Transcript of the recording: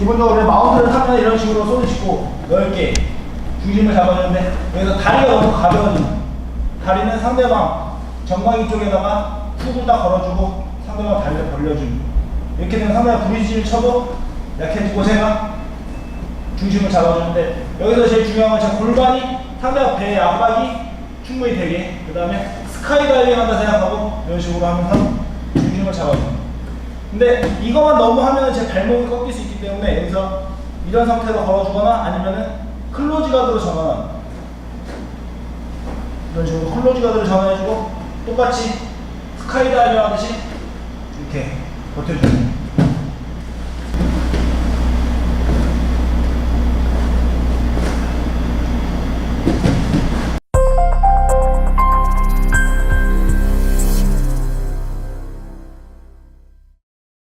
기본적으로 마운트를 하면 이런 식으로 손을 짚고 넓게 중심을 잡아주는데 여기서 다리가 너무 가벼워지는 다리는 상대방 정강이 쪽에다가 훅을 딱 걸어주고 상대방 다리를 벌려주는. 이렇게 되면 상대방 브리지를 쳐도 약해지고 제가 중심을 잡아주는데 여기서 제일 중요한 건제 골반이 상대방 배의 압박이 충분히 되게 그 다음에 스카이 다이빙 한다 생각하고 이런 식으로 하면서 중심을 잡아줍니다 근데 이거만 너무 하면 제 발목이 꺾일 수 있기 때문에 여기서 이런 상태로 걸어주거나 아니면은 클로즈 가드로 전환 이런 식으로 클로즈 가드로 전환해주고 똑같이 스카이다이빙 하듯이 이렇게 버텨주는